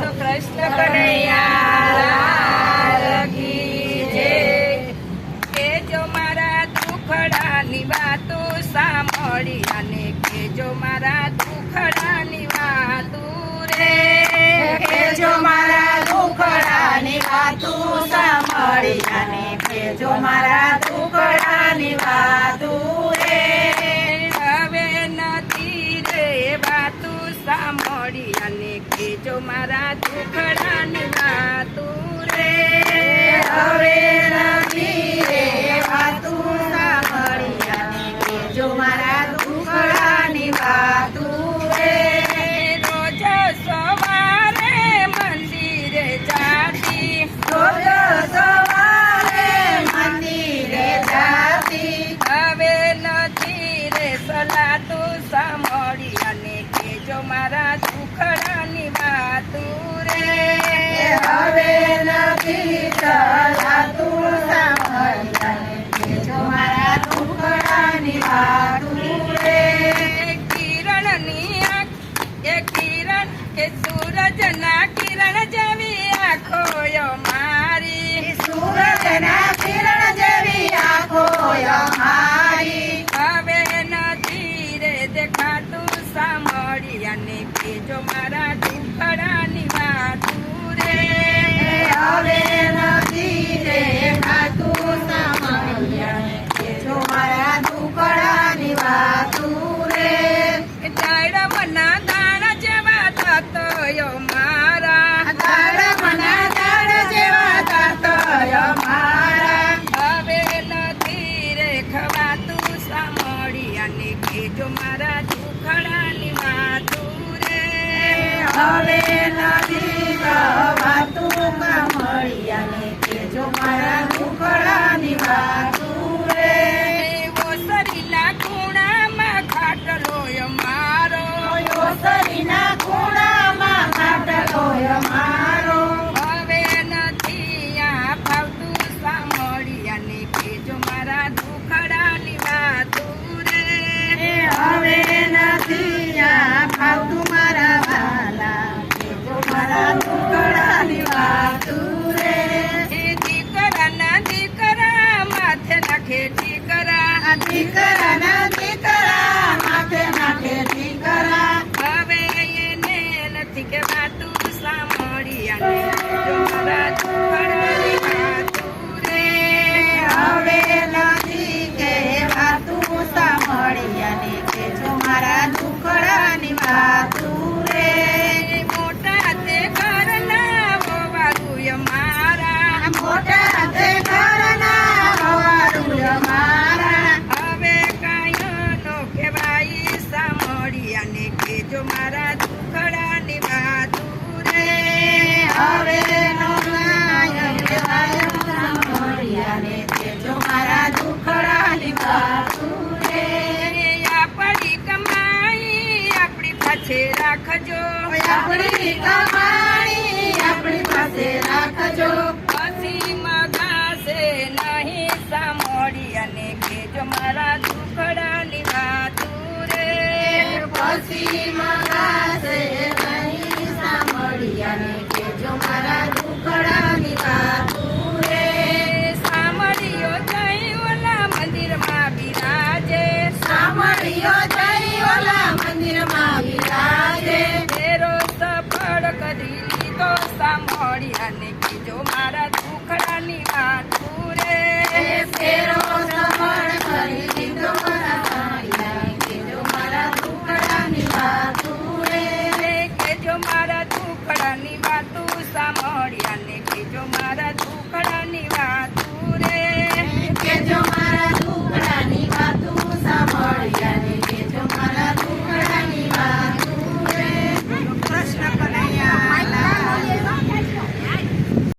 કૃષ્ણ કનૈયા કે જો મારા દુખડાની વાતો સાંભળી અને કે જો મારા દુખડાની વાતો રે. કે જો મારા દુખડાની વાતો સાંભળી અને કે જો મારા દુખડાની વાતો દેખાતું સાંભળી અને કેજો મારા ટુકડા Amen. પાસે રાખજો. આપણી કમાણી આપણી પાસે રાખજો. કરી તો સાંભળ્યા ને કીજો મારા દુખડાની વાત પૂરે. ફેરો શ્રવણ કરી લીધો મારા દુખડાની વાતું સાંભળ્યા ને કેજો મારા દુખડાની વાત